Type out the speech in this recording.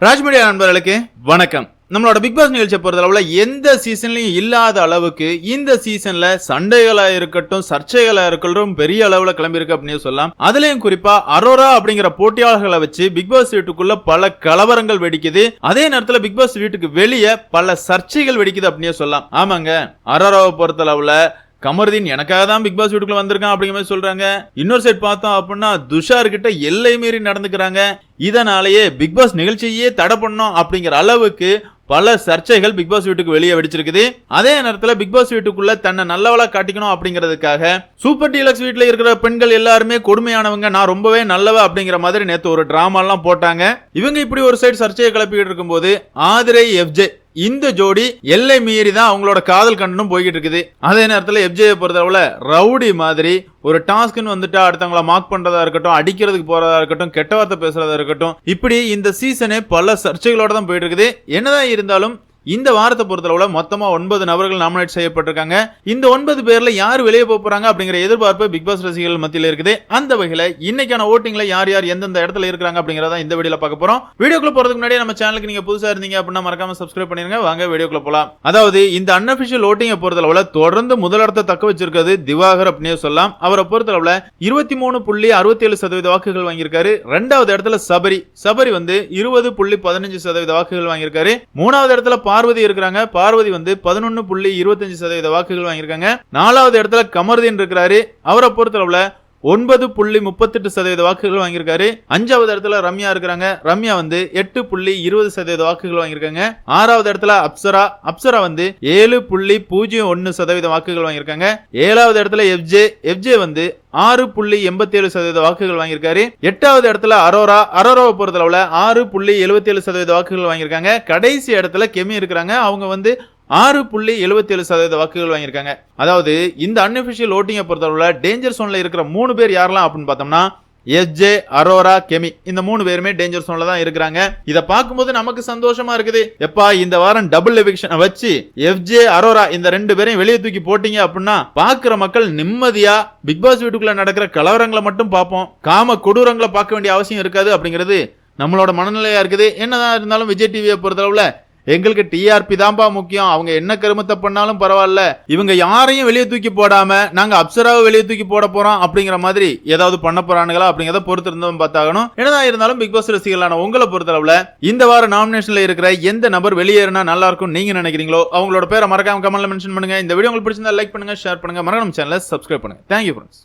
ராஜ்மீடியா நண்பர்களுக்கு வணக்கம். நம்மளோட பிக் பாஸ் நிகழ்ச்சியை பொறுத்தளவுல எந்த சீசன்லயும் இல்லாத அளவுக்கு இந்த சீசன்ல சண்டைகளா இருக்கட்டும் சர்ச்சைகளா இருக்கட்டும் பெரிய அளவுல கிளம்பி இருக்கு அப்படின்னு சொல்லலாம். அதுலயும் குறிப்பா அரோரா அப்படிங்கிற போட்டியாளர்களை வச்சு பிக் பாஸ் வீட்டுக்குள்ள பல கலவரங்கள் வெடிக்குது. அதே நேரத்துல பிக் பாஸ் வீட்டுக்கு வெளியே பல சர்ச்சைகள் வெடிக்குது அப்படின்னு சொல்லலாம். ஆமாங்க. அரோராவை பொறுத்தளவுல கமருதீன் எனக்காக தான் பிக் பாஸ் வீட்டுக்குள்ள வந்திருக்கான் அப்படிங்கிற மாதிரி சொல்றாங்க. இன்னொரு சைட் பார்த்தோம் அப்படின்னா துஷார் கிட்ட எல்லை மீறி நடந்துக்கிறாங்க. இதனாலேயே பிக் பாஸ் நிகழ்ச்சியே தடை பண்ணோம் அப்படிங்கிற அளவுக்கு பல சர்ச்சைகள் பிக் பாஸ் வீட்டுக்கு வெளியே வெடிச்சிருக்குது. அதே நேரத்தில் பிக் பாஸ் வீட்டுக்குள்ள தன்னை நல்லவளா காட்டிக்கணும் அப்படிங்கிறதுக்காக சூப்பர் டீலக்ஸ் வீட்டில் இருக்கிற பெண்கள் எல்லாருமே கொடுமையானவங்க நான் ரொம்பவே நல்லவ அப்படிங்கிற மாதிரி நேற்று ஒரு டிராமாலாம் போட்டாங்க. இவங்க இப்படி ஒரு சைடு சர்ச்சையை கிளப்பிக்கிட்டு இருக்கும்போது ஆதிரை எஃப்ஜே இந்த ஜோடி எல்லை மீறி தான் அவங்களோட காதல் கண்டனும் போய்கிட்டு இருக்குது அதே நேரத்தில் எஃப்ஜே பொறுத்தளவில் ரவுடி மாதிரி ஒரு டாஸ்க்னு வந்துட்டு அடுத்தவங்கள மார்க் பண்றதா இருக்கட்டும் அடிக்கிறதுக்கு போறதா இருக்கட்டும் கெட்ட வார்த்தை பேசுறதா இருக்கட்டும் இப்படி இந்த சீசனே பல சர்ச்சைகளோட தான் போயிட்டு இருக்குது என்னதான் இருந்தாலும் இந்த வாரத்தை பொறுத்தளவுல மொத்தமா ஒன்பது நபர்கள் நாமினேட் செய்யப்பட்டிருக்காங்க. இந்த ஒன்பது பேர்ல யார் வெளியே போறாங்க அப்படிங்கிற எதிர்பார்ப்பு பிக் பாஸ் ரசிகர்கள் மத்தியில் இருக்குது. அந்த வகையில இன்னைக்கான ஓட்டிங்ல யார் யார் எந்தெந்த இடத்துல இருக்காங்க அப்படிங்கறத இந்த வீடியோல பார்க்க போறோம். வீடியோக்குள்ள போறதுக்கு முன்னாடி நம்ம சேனலுக்கு நீங்க புதுசா இருந்தீங்க அப்படின்னா மறக்காம சப்ஸ்கிரைப் பண்ணிருங்க. வாங்க வீடியோக்குள்ள போலாம். அதாவது இந்த அன்அபிஷியல் ஓட்டிங்கை பொறுத்தளவுல தொடர்ந்து முதலிடத்தை தக்க வச்சிருக்கிறது திவாகர் அப்படின்னு சொல்லலாம். அவரை பொறுத்தளவுல இருபத்தி மூணு புள்ளி அறுபத்தி ஏழு சதவீத வாக்குகள் வாங்கியிருக்காரு. ரெண்டாவது இடத்துல சபரி. சபரி வந்து இருபது புள்ளி பதினஞ்சு சதவீத வாக்குகள் வாங்கியிருக்காரு. மூணாவது இடத்துல பார்வதி இருக்கிறாங்க. பார்வதி வந்து பதினொன்னு புள்ளி இருபத்தஞ்சு சதவீத வாக்குகள் வாங்கியிருக்காங்க. நாலாவது இடத்துல கமருதீன் இருக்கிறாரு. அவரை பொறுத்தளவுல ஒன்பது புள்ளி முப்பத்தெட்டு சதவீத வாக்குகள் வாங்கியிருக்காரு. அஞ்சாவது இடத்துல ரம்யா இருக்கிறாங்க. ரம்யா வந்து எட்டு புள்ளி இருபது சதவீத வாக்குகள் வாங்கியிருக்காங்க. ஆறாவது இடத்துல அப்சரா. அப்சரா வந்து ஏழு புள்ளி பூஜ்ஜியம் ஒன்னு சதவீத வாக்குகள் வாங்கியிருக்காங்க. ஏழாவது இடத்துல எஃப்ஜே. எஃப்ஜே வந்து ஆறு புள்ளி எண்பத்தி ஏழு சதவீத வாக்குகள் வாங்கியிருக்காரு. எட்டாவது இடத்துல அரோரா. அரோராவை பொறுத்தளவுல ஆறு புள்ளி எழுபத்தி ஏழு சதவீத வாக்குகள் வாங்கியிருக்காங்க. கடைசி இடத்துல கெமி இருக்கிறாங்க. அவங்க வந்து ஆறு புள்ளி எழுபத்தி ஏழு சதவீத வாக்குகள் வாங்கியிருக்காங்க. அதாவது இந்த அன்அபிஷியல் ஓட்டிங்கை பொறுத்தளவுல டேஞ்சர் சோனில் இருக்கிற மூணு பேர் யாரெல்லாம் அப்படின்னு பார்த்தோம்னா எஸ்ஜே அரோரா கெமி இந்த மூணு பேருமே டேஞ்சர் சோன்ல தான் இருக்கிறாங்க. இதை பார்க்கும்போது நமக்கு சந்தோஷமா இருக்குது. எப்பா இந்த வாரம் டபுள் எவிக்ஷனை வச்சு எஃப்ஜே அரோரா இந்த ரெண்டு பேரையும் வெளியே தூக்கி போட்டீங்க அப்படின்னா பாக்குற மக்கள் நிம்மதியா பிக் பாஸ் வீட்டுக்குள்ள நடக்கிற கலவரங்களை மட்டும் பார்ப்போம். காம கொடூரங்களை பார்க்க வேண்டிய அவசியம் இருக்காது அப்படிங்கிறது நம்மளோட மனநிலையா இருக்குது. என்னதான் இருந்தாலும் விஜய் டிவியை பொறுத்தளவுல எங்களுக்கு டிஆர்பி தான்ப்பா முக்கியம். அவங்க என்ன கருமத்தை பண்ணாலும் பரவாயில்ல. இவங்க யாரையும் வெளியே தூக்கி போடாம நாங்க அப்சராவை வெளியே தூக்கி போட போறோம் அப்படிங்கிற மாதிரி ஏதாவது பண்ண போறானுங்களா அப்படிங்கிறத பொறுத்து இருந்தவன் பார்த்தாகணும். என்னதான் இருந்தாலும் பிக் பாஸ் ரசிகர்களான உங்களை பொறுத்தளவுல இந்த வார நாமினேஷன்ல இருக்கிற எந்த நபர் வெளியேறினா நல்லா இருக்கும் நீங்க நினைக்கிறீங்களோ அவங்களோட பேரை மறக்காம கமெண்ட்ல மென்ஷன் பண்ணுங்க. இந்த வீடியோ உங்களுக்கு பிடிச்சிருந்தா லைக் பண்ணுங்க ஷேர் பண்ணுங்க. மறக்காம சேனலை சப்ஸ்கிரைப் பண்ணுங்க. Thank you friends